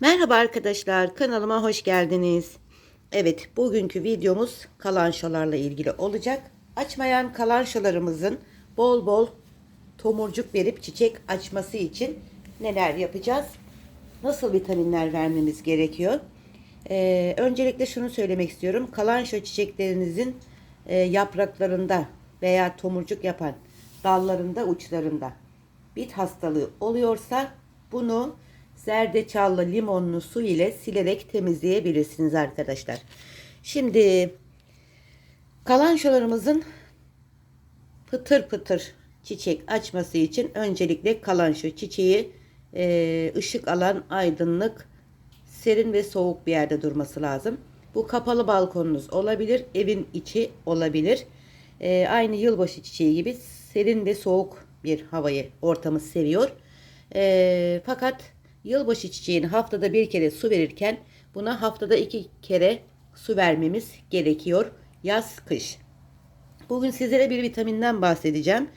Merhaba arkadaşlar kanalıma hoş geldiniz. Evet bugünkü videomuz kalançolarla ilgili olacak. Açmayan kalançolarımızın bol bol tomurcuk verip çiçek açması için neler yapacağız? Nasıl vitaminler vermemiz gerekiyor? Ee, öncelikle şunu söylemek istiyorum. Kalanço çiçeklerinizin e, yapraklarında veya tomurcuk yapan dallarında uçlarında bit hastalığı oluyorsa bunu zerdeçallı limonlu su ile silerek temizleyebilirsiniz arkadaşlar. Şimdi kalançolarımızın pıtır pıtır çiçek açması için öncelikle kalanço çiçeği e, ışık alan aydınlık serin ve soğuk bir yerde durması lazım. Bu kapalı balkonunuz olabilir, evin içi olabilir. E, aynı yılbaşı çiçeği gibi serin ve soğuk bir havayı ortamı seviyor. E, fakat yılbaşı çiçeğini haftada bir kere su verirken buna haftada iki kere su vermemiz gerekiyor. Yaz kış. Bugün sizlere bir vitaminden bahsedeceğim.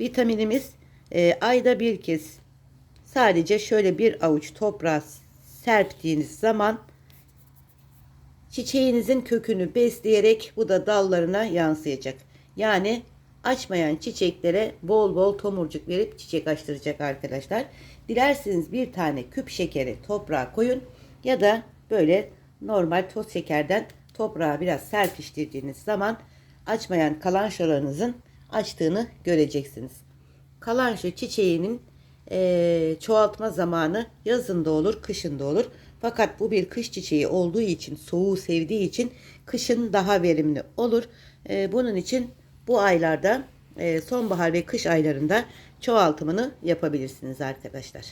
Vitaminimiz e, ayda bir kez sadece şöyle bir avuç toprağa serptiğiniz zaman çiçeğinizin kökünü besleyerek bu da dallarına yansıyacak. Yani açmayan çiçeklere bol bol tomurcuk verip çiçek açtıracak arkadaşlar. Dilerseniz bir tane küp şekeri toprağa koyun ya da böyle normal toz şekerden toprağa biraz serpiştirdiğiniz zaman açmayan kalançolarınızın açtığını göreceksiniz. Kalanço çiçeğinin e, çoğaltma zamanı yazında olur, kışında olur. Fakat bu bir kış çiçeği olduğu için, soğuğu sevdiği için kışın daha verimli olur. E, bunun için bu aylarda e, sonbahar ve kış aylarında çoğaltımını yapabilirsiniz arkadaşlar.